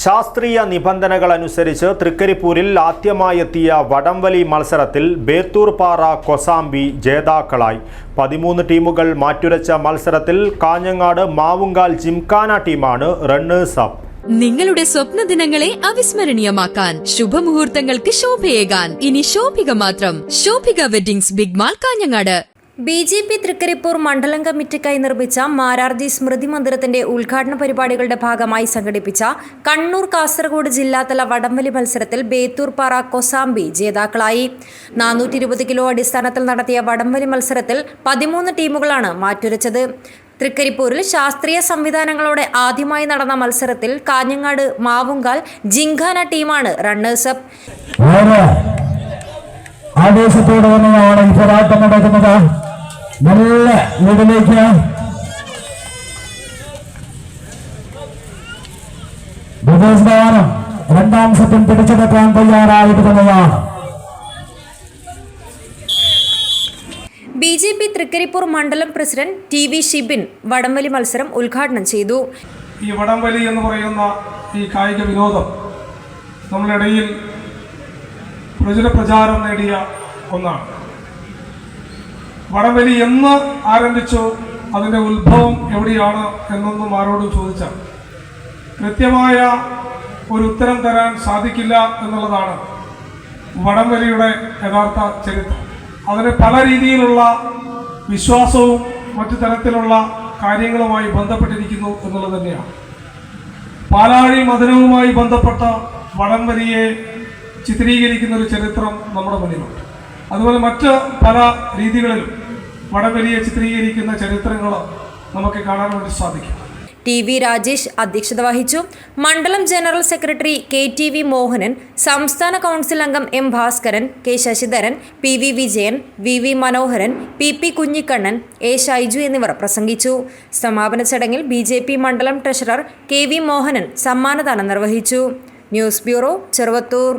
ശാസ്ത്രീയ നിബന്ധനകൾ അനുസരിച്ച് തൃക്കരിപ്പൂരിൽ ആദ്യമായെത്തിയ വടംവലി മത്സരത്തിൽ ബേത്തൂർപാറ കൊസാമ്പി ജേതാക്കളായി. പതിമൂന്ന് ടീമുകൾ മാറ്റുരച്ച മത്സരത്തിൽ കാഞ്ഞങ്ങാട് മാവുങ്കാൽ ജിംഖാന ടീമാണ് റണ്ണേഴ്സ് അപ്പ് നിങ്ങളുടെ സ്വപ്ന ദിനങ്ങളെ അവിസ്മരണീയമാക്കാൻ ശുഭമുഹൂർത്തങ്ങൾക്ക് ശോഭയേകാൻ. ഇനി ശോഭിക മാത്രം. Shobhika weddings big mall Kanhangad. B J P Thrikaripur മണ്ഡലം കമ്മിറ്റിക്കായി നിർമ്മിച്ച മാരാർജി സ്മൃതി മന്ദിരത്തിന്റെ ഉദ്ഘാടന പരിപാടികളുടെ ഭാഗമായി സംഘടിപ്പിച്ച കണ്ണൂർ കാസർഗോഡ് ജില്ലാതല വടംവലി മത്സരത്തിൽ ബേത്തൂർപാറ കൊസാമ്പി ജേതാക്കളായി. നാനൂറ്റി കിലോ അടിസ്ഥാനത്തിൽ നടത്തിയ വടംവലി മത്സരത്തിൽ പതിമൂന്ന് ടീമുകളാണ് മാറ്റുരച്ചത്. തൃക്കരിപ്പൂരിൽ ശാസ്ത്രീയ സംവിധാനങ്ങളോടെ ആദ്യമായി നടന്ന മത്സരത്തിൽ കാഞ്ഞങ്ങാട് മാവുങ്കാൽ ജിങ്കാന ടീമാണ് റണ്ണേഴ്സപ്പ് ആവേശത്തോടെ തന്നെയാണ് ഈ പോരാട്ടം നടക്കുന്നത്. നല്ല വീടിലേക്ക്. സ്ഥാനം രണ്ടാം സെറ്റും പിടിച്ചെടുക്കാൻ തയ്യാറായിട്ട് തന്നെയാണ് ബി ജെ പി തൃക്കരിപ്പൂർ മണ്ഡലം പ്രസിഡന്റ് ടി വി ഷിബിൻ വടംവലി മത്സരം ഉദ്ഘാടനം ചെയ്തു. ഈ വടംവലി എന്ന് പറയുന്ന ഈ കായിക വിനോദം നമ്മുടെ ഇടയിൽ പ്രചുര പ്രചാരം നേടിയ ഒന്നാണ്. വടംവലി എന്ന് ആരംഭിച്ചു അതിന്റെ ഉത്ഭവം എവിടെയാണ് എന്നൊന്നും ആരോടും ചോദിച്ചാൽ കൃത്യമായ ഒരു ഉത്തരം തരാൻ സാധിക്കില്ല എന്നുള്ളതാണ് വടംവലിയുടെ യഥാർത്ഥ ചരിത്രം. അതിന് പല രീതിയിലുള്ള വിശ്വാസവും മറ്റു തരത്തിലുള്ള കാര്യങ്ങളുമായി ബന്ധപ്പെട്ടിരിക്കുന്നു എന്നുള്ളത് തന്നെയാണ്. പാലാഴി മദനവുമായി ബന്ധപ്പെട്ട വടംവലിയെ ചിത്രീകരിക്കുന്ന ഒരു ചരിത്രം നമ്മുടെ മുന്നിലുണ്ട്. അതുപോലെ മറ്റ് പല രീതികളിലും വടംവലിയെ ചിത്രീകരിക്കുന്ന ചരിത്രങ്ങൾ നമുക്ക് കാണാൻ വേണ്ടി സാധിക്കും. ടി വി രാജേഷ് അധ്യക്ഷത വഹിച്ചു. മണ്ഡലം general secretary K T V Mohanan സംസ്ഥാന കൗൺസിൽ അംഗം M Bhaskaran K Sasidharan P V Vijayan V V Manoharan P P Kunhikannan A Shaiju എന്നിവർ പ്രസംഗിച്ചു. സമാപന ചടങ്ങിൽ ബി ജെ പി മണ്ഡലം ട്രഷറർ കെ വി മോഹനൻ സമ്മാനദാനം നിർവഹിച്ചു. News bureau Cheruvathur.